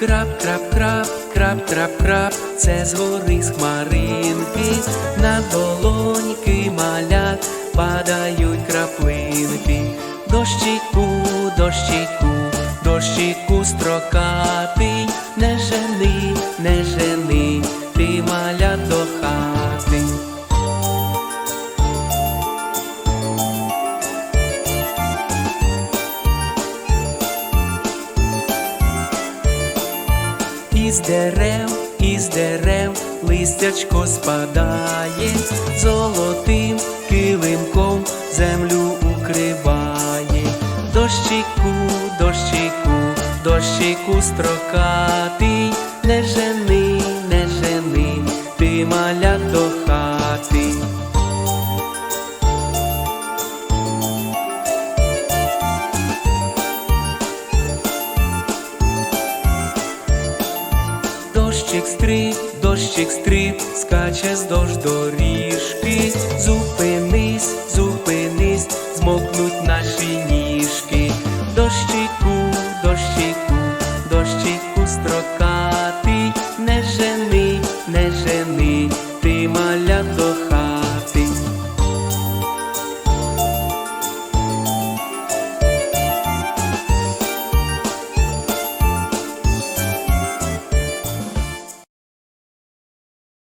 крап, крап, крап, крап, крап, крап, це згори з хмаринки, на долоньки малят падають краплинки. Дощику, дощику, дощику строкатий, Із дерев, із дерев листячко спадає, золотим килимком землю укриває. Дощику, дощику, дощику строкатий, не жени, Дощик стрип, дощик стрип, скаче здовж доріжки. Зупинись, зупинись, змокнуть наші ніжки. Дощику, дощику, дощику строка.